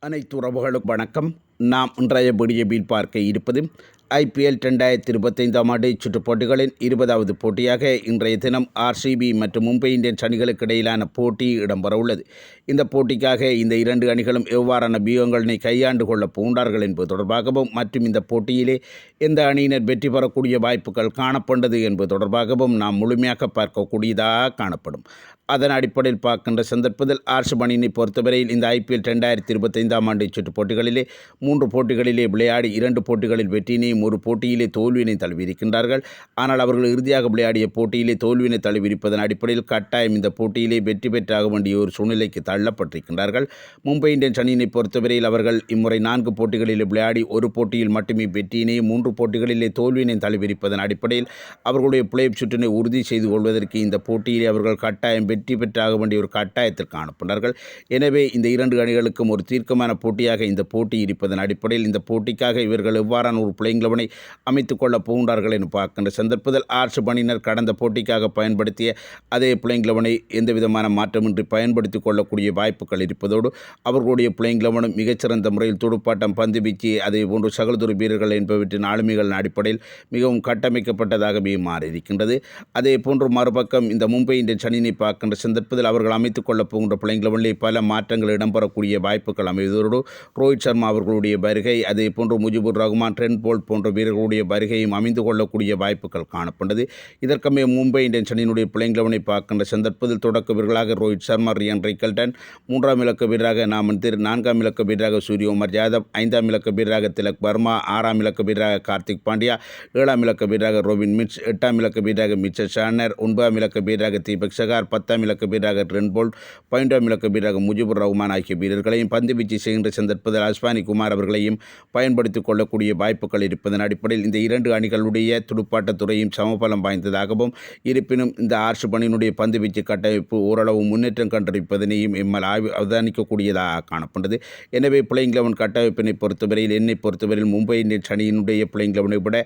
அனைத்து உறவுகளுக்கும் வணக்கம். நாம் இன்றைய பிடிஎபியில் பார்க்க இருப்பது ஐபிஎல் ரெண்டாயிரத்தி இருபத்தைந்தாம் ஆண்டு சுற்றுப்போட்டிகளின் இருபதாவது போட்டியாக இன்றைய தினம் ஆர்சிபி மற்றும் மும்பை இந்தியன்ஸ் அணிகளுக்கு இடையிலான போட்டி இடம்பெறவுள்ளது இந்த போட்டிக்காக இந்த இரண்டு அணிகளும் எவ்வாறான வியூகங்களினை கையாண்டு கொள்ள பூண்டார்கள் என்பது தொடர்பாகவும் மற்றும் இந்த போட்டியிலே எந்த அணியினர் வெற்றி பெறக்கூடிய வாய்ப்புகள் காணப்பட்டது என்பது தொடர்பாகவும் நாம் முழுமையாக பார்க்கக்கூடியதாக காணப்படும். அதன் அடிப்படையில் பார்க்கின்ற சந்தர்ப்பத்தில் ஆர்ஷிப் அணியினை பொறுத்தவரையில் இந்த ஐபிஎல் ரெண்டாயிரத்தி இருபத்தைந்தாம் ஆண்டு சுற்றுப்போட்டிகளிலே மூன்று போட்டிகளிலே விளையாடி இரண்டு போட்டிகளில் வெற்றியினையும் ஒரு போட்டியிலே தோல்வியினை தழுவியிருக்கின்றார்கள். ஆனால் அவர்கள் இறுதியாக விளையாடிய போட்டியிலே தோல்வியினை தழுவியிருப்பதன் அடிப்படையில் கட்டாயம் இந்த போட்டியிலே வெற்றி பெற்றாக வேண்டிய ஒரு சூழ்நிலைக்கு தள்ளப்பட்டிருக்கின்றார்கள். மும்பை இந்தியன்ஸ் அணியினை பொறுத்தவரையில் அவர்கள் இம்முறை நான்கு போட்டிகளில் விளையாடி ஒரு போட்டியில் மட்டுமே வெற்றியினையும் மூன்று போட்டிகளிலே தோல்வியினை தழுவியிருப்பதன் அடிப்படையில் அவர்களுடைய பிளேப் சுற்றினை உறுதி செய்து கொள்வதற்கு இந்த போட்டியிலே அவர்கள் கட்டாயம் வெற்றி பெற்றாக வேண்டிய ஒரு கட்டாயத்திற்கு அனுப்பினார்கள் எனவே இந்த இரண்டு அணிகளுக்கும் ஒரு தீர்க்கமான போட்டியாக இந்த போட்டி இருப்பதன் அடிப்படையில் இந்த போட்டிக்காக இவர்கள் எவ்வாறான ஒரு பிளேயிங் லெவனை அமைத்துக் கொள்ளப் போகின்றார்கள் என்று பார்க்கின்ற சந்தர்ப்பத்தில் ஆர்ஷ் பணியினர் கடந்த போட்டிக்காக பயன்படுத்திய அதே பிளேயிங் லெவனை எந்த விதமான மாற்றமின்றி பயன்படுத்திக் கொள்ளக்கூடிய வாய்ப்புகள் இருப்பதோடு அவர்களுடைய பிளேயிங் லெவனும் மிகச்சிறந்த முறையில் துடுப்பாட்டம் பந்து வீச்சு அதே போன்று சகலதுறை வீரர்கள் என்பவற்றின் ஆளுமைகளின் அடிப்படையில் மிகவும் கட்டமைக்கப்பட்டதாகவே மாறியிருக்கின்றது. அதே போன்று மறுபக்கம் இந்த மும்பை இந்தியன்ஸ் அணியினை பார்க்கின்ற சந்தர்ப்பத்தில் அவர்கள் அமைத்துக் கொள்ளப் போகின்ற பிளேயிங் லெவனில் பல மாற்றங்கள் இடம்பெறக்கூடிய வாய்ப்புகள் அமைவதோடு ரோஹித் சர்மா அவர்களுடைய வருகை அதே போன்று முஜிபுர் ரஹ்மான் ட்ரென் போல்ட் போன்ற வீரர்களுடைய வருகையும் அமைந்து கொள்ளக்கூடிய வாய்ப்புகள் காணப்பட்டது. இதற்கமே மும்பை இந்தியன்ஸ் அணியினுடைய பிள்ளைங்களவனை பார்க்கின்ற சந்தர்ப்பத்தில் தொடக்க வீரர்களாக ரோஹித் சர்மா ரியன் ரைக்கல்டன் மூன்றாம் இலக்க வீரராக நாமன் திரு நான்காம் இலக்க வீரராக சூரியகுமார் யாதவ் ஐந்தாம் இலக்க வீரராக திலக் வர்மா ஆறாம் இலக்க வீரராக கார்த்திக் பாண்டியா ஏழாம் இலக்க வீரராக ரோபின் மிட்ஸ் எட்டாம் இலக்க வீரராக மிச்சர் ஷானர் ஒன்பதாம் இலக்க வீரராக தீபக் சகார் பத்தாம் இலக்க வீரராக ட்ரென் போல்ட் பன்னெண்டாம் இலக்க வீரராக முஜிபுர் ரஹ்மான் ஆகிய வீரர்களையும் பந்து வீச்சு செய்கின்ற சந்தர்ப்பத்தில் அஸ்வானி குமார் அவர்களையும் பயன்படுத்திக் கொள்ளக்கூடிய வாய்ப்புகள் இருப்பதன் அடிப்படையில் இந்த இரண்டு அணிகளுடைய துடுப்பாட்டத்துறையும் சமபலம் வாய்ந்ததாகவும் இருப்பினும் இந்த ஆர்ஷ் பந்துவீச்சு கட்டமைப்பு ஓரளவு முன்னேற்றம் கண்டிருப்பதனையும் எம்மால் ஆய்வு அவதானிக்கக்கூடியதாக காணப்பட்டது. எனவே பிளேயிங் லெவன் கட்டமைப்பினை பொறுத்தவரையில் என்னை பொறுத்தவரையில் மும்பை இந்தியன்ஸ் அணியினுடைய பிளேயிங் லெவனை விட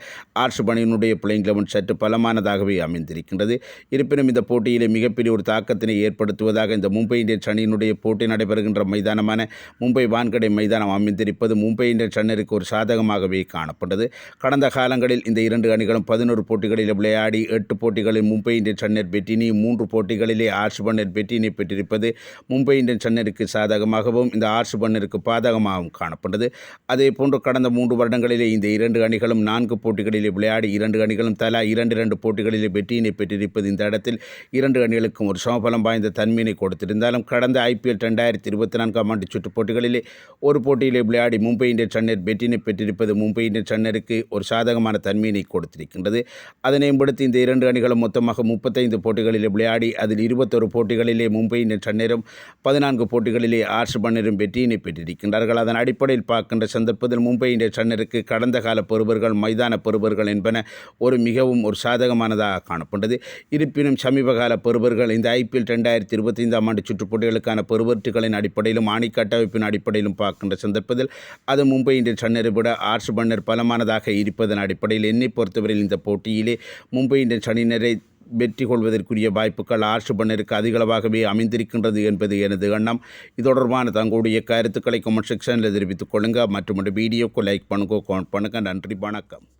ஆர்ஷுபணியினுடைய பிளேயிங் லெவன் சற்று பலமானதாகவே அமைந்திருக்கின்றது. இருப்பினும் இந்த போட்டியிலே மிகப்பெரிய ஒரு தாக்கத்தினை ஏற்படுத்துவதாக இந்த மும்பை இந்தியன்ஸ் அணியினுடைய போட்டி நடைபெறுகின்ற மைதானமான மும்பை வான்கடை மைதானம் அமைந்திருப்பது மும்பை இந்தியன்ஸ் அணியிற்கு ஒரு சாதகமாகவே காணப்பட்டது. கடந்த காலங்களில் இந்த இரண்டு அணிகளும் பதினோரு போட்டிகளில் விளையாடி எட்டு போட்டிகளில் மும்பை இந்தியன்ஸ் அணியர் பெட்டினி மூன்று போட்டிகளிலே ஆர்ஷ் பன்னர் பெட்டினி பெற்றிருப்பது மும்பை இந்தியன்ஸ் அணியருக்கு சாதகமாகவும் இந்த ஆர்ஷ் பன்னருக்கு பாதகமாகவும் காணப்பட்டது. அதே போன்று கடந்த மூன்று வருடங்களிலே இந்த இரண்டு அணிகளும் நான்கு போட்டிகளிலே விளையாடி இரண்டு அணிகளும் தலா இரண்டு இரண்டு போட்டிகளிலே வெற்றியினை பெற்றிருப்பது இந்த இடத்தில் இரண்டு அணிகளுக்கும் ஒரு சமபலம் வாய்ந்த தன்மையினை கொடுத்திருந்தாலும் கடந்த ஐபிஎல் ரெண்டாயிரத்தி இருபத்தி நான்காம் ஆண்டு சுற்றுப் போட்டிகளிலே ஒரு போட்டியிலே விளையாடி மும்பை இந்தியன்ஸ் அணியர் வெற்றினை பெற்றிருப்பது மும்பை இந்தியன்ஸ் அணியருக்கு ஒரு சாதகமான தன்மையினை கொடுத்திருக்கின்றது. அதனை மேம்படுத்தி இந்த இரண்டு அணிகளும் மொத்தமாக முப்பத்தைந்து போட்டிகளில் விளையாடி அதில் இருபத்தொரு போட்டிகளிலே மும்பை இந்தியன்ஸ் அணியரும் பதினான்கு போட்டிகளிலே ஆர்ஷ் பன்னரும் வெற்றியினை பெற்றிருக்கின்றார்கள். அதன் அடிப்படையில் பார்க்கின்ற சந்தர்ப்பத்தில் மும்பை இந்தியன்ஸ் அணியருக்கு கடந்த கால பெறுபர்கள் மைதான பெறுபர்கள் என்பன ஒரு மிகவும் ஒரு சாதகமானதாக காணப்பட்டது. இருப்பினும் சமீப கால பெறுபர்கள் இந்த ஐபிஎல் ரெண்டாயிரத்தி இருபத்தைந்தாம் ஆண்டு சுற்றுப் போட்டிகளுக்கான பெறுபற்றுகளின் அடிப்படையிலும் ஆணிக்கட்டமைப்பின் அடிப்படையிலும் பார்க்கின்ற சந்தர்ப்பத்தில் அது மும்பை இந்தியன்ஸ் அணியரை விட ஆர்ஷ் பன்னர் பலமானதாக இருப்பதன் அடிப்படையில் என்னை பொறுத்தவரையில் இந்த போட்டியிலே மும்பை இந்தியன்ஸ் அணியினரை வெற்றி கொள்வதற்குரிய வாய்ப்புகள் ஆர்ஷ் பன்னருக்கு அதிகளவாகவே அமைந்திருக்கின்றது என்பது எனது எண்ணம். இது தொடர்பான தங்களுடைய கருத்துக்களை கமெண்ட் செக்ஷனில் தெரிவித்துக் கொள்ளுங்கள் மற்றும் வீடியோக்கு லைக் பண்ணுங்க கமெண்ட் பண்ணுங்கள் நன்றி வணக்கம்.